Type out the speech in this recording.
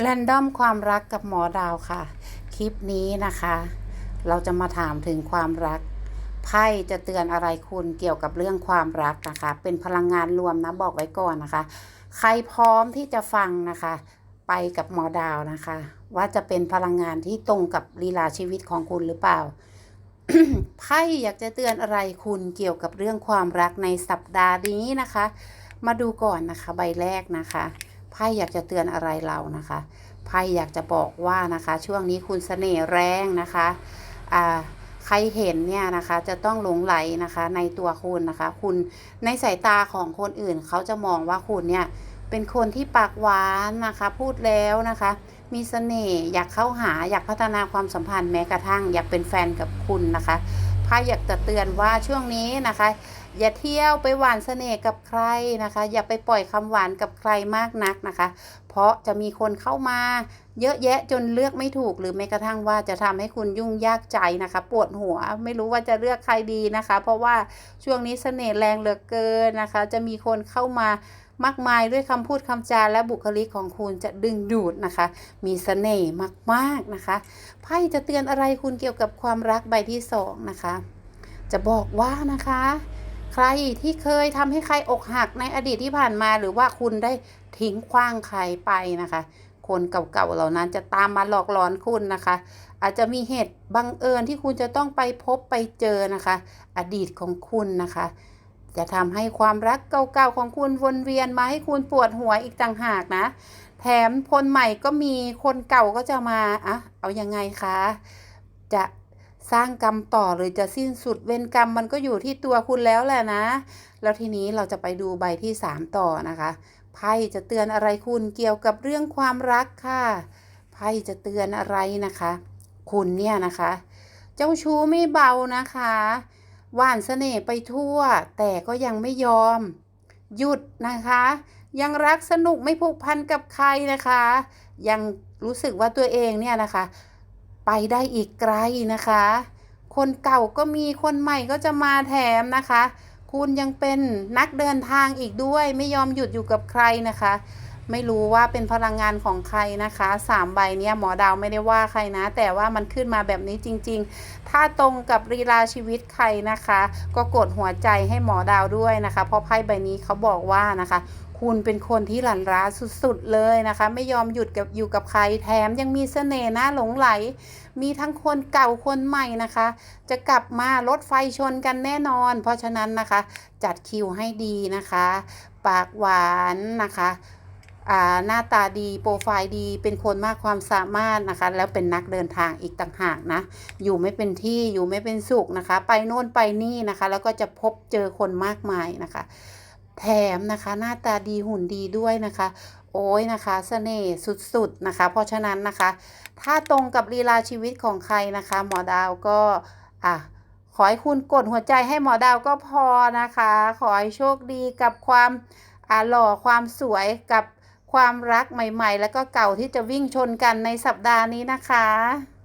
แรนดอมความรักกับหมอดาวค่ะ คลิปนี้นะคะ เราจะมาถามถึงความรัก ไพ่จะเตือนอะไรคุณเกี่ยวกับเรื่องความรักนะคะ เป็นพลังงานรวมนะบอกไว้ก่อนนะคะ ใครพร้อมที่จะฟังนะคะ ไปกับหมอดาวนะคะ ว่าจะเป็นพลังงานที่ตรงกับลีลาชีวิตของคุณหรือเปล่าไพ่อยากจะเตือนอะไรคุณเกี่ยวกับเรื่องความรักในสัปดาห์นี้นะคะ มาดูก่อนนะคะ ใบแรกนะคะ ไพ่อยากจะเตือนอะไรเรานะคะไพ่อยากจะบอกว่านะคะ ช่วงนี้คุณเสน่ห์แรงนะคะอ่าใครเห็นเนี่ยนะคะจะต้องหลงไหลนะคะในตัวคุณนะคะ คุณในสายตาของคนอื่นเขาจะมองว่าคุณเนี่ยเป็นคนที่ปากหวานนะคะ พูดแล้วนะคะ มีเสน่ห์อยากเข้าหาอยากพัฒนาความสัมพันธ์แม้กระทั่ง อยากเป็นแฟนกับคุณนะคะไพ่อยากจะเตือนว่าช่วงนี้นะคะ อย่าเที่ยวไปหวานเสน่ห์กับใครนะคะ อย่าไปปล่อยคำหวานกับใครมากนักนะคะ เพราะจะมีคนเข้ามาเยอะแยะจนเลือกไม่ถูกหรือแม้กระทั่งว่าจะทำให้คุณยุ่งยากใจนะคะ ปวดหัวไม่รู้ว่าจะเลือกใครดีนะคะ เพราะว่าช่วงนี้เสน่ห์แรงเหลือเกินนะคะ จะมีคนเข้ามามากมายด้วยคำพูดคำจาและบุคลิกของคุณจะดึงดูดนะคะ มีเสน่ห์มากๆนะคะไพ่จะเตือนอะไรคุณเกี่ยวกับความรักใบที่สองนะคะ จะบอกว่านะคะ ใครที่เคยทำให้ใครอกหักในอดีตที่ผ่านมาหรือว่าคุณได้ทิ้งขว้างใครไปนะคะ คนเก่าๆเหล่านั้นจะตามมาหลอกหลอนคุณนะคะ อาจจะมีเหตุบังเอิญที่คุณจะต้องไปพบไปเจอนะคะ อดีตของคุณนะคะ จะทำให้ความรักเก่าๆของคุณวนเวียนมาให้คุณปวดหัวอีกต่างหากนะ แถมคนใหม่ก็มีคนเก่าก็จะมาอะเอายังไงคะจะ สร้างกรรมต่อหรือจะสิ้นสุดเวรกรรมมันก็อยู่ที่ตัวคุณแล้วแหละนะ แล้วทีนี้เราจะไปดูใบที่ 3 ต่อนะคะไพ่จะเตือนอะไรคุณเกี่ยวกับเรื่องความรักค่ะไพ่จะเตือนอะไรนะคะ คุณเนี่ยนะคะ เจ้าชู้ไม่เบานะคะหวานเสน่ห์ไปทั่ว แต่ก็ยังไม่ยอม หยุดนะคะ ยังรักสนุกไม่ผูกพันกับใครนะคะ ยังรู้สึกว่าตัวเองเนี่ยนะคะ ไปได้อีกไกลนะคะ คนเก่าก็มีคนใหม่ก็จะมาแถมนะคะ คุณยังเป็นนักเดินทางอีกด้วยไม่ยอมหยุดอยู่กับใครนะคะ ไม่รู้ว่าเป็นพลังงานของใครนะคะสามใบเนี้ยหมอดาวไม่ได้ว่าใครนะ แต่ว่ามันขึ้นมาแบบนี้จริง ๆ ถ้าตรงกับรีลาชีวิตใครนะคะ ก็กดหัวใจให้หมอดาวด้วยนะคะ เพราะไพ่ใบนี้เขาบอกว่านะคะคุณเป็นคนที่หลั่นร้าสุดๆเลยนะคะ ไม่ยอมหยุดกับอยู่กับใครแถมยังมีเสน่ห์น่าหลงไหล มีทั้งคนเก่าคนใหม่นะคะ จะกลับมารถไฟชนกันแน่นอน เพราะฉะนั้นนะคะ จัดคิวให้ดีนะคะ ปากหวานนะคะ หน้าตาดีโปรไฟล์ดี เป็นคนมากความสามารถนะคะ แล้วเป็นนักเดินทางอีกต่างหากนะ อยู่ไม่เป็นที่อยู่ไม่เป็นสุขนะคะ ไปโน่นไปนี่นะคะ แล้วก็จะพบเจอคนมากมายนะคะ แถมนะคะหน้าตาดีหุ่นดีด้วยนะคะ โอ้ยนะคะเสน่ห์สุดๆนะคะ เพราะฉะนั้นนะคะ ถ้าตรงกับลีลาชีวิตของใครนะคะ หมอดาวก็อะขอให้คุณกดหัวใจให้หมอดาวก็พอนะคะ ขอให้โชคดีกับความอ่าหล่อความสวยกับ ความรักใหม่ ๆ แล้วก็เก่าที่จะวิ่งชนกันในสัปดาห์นี้นะคะ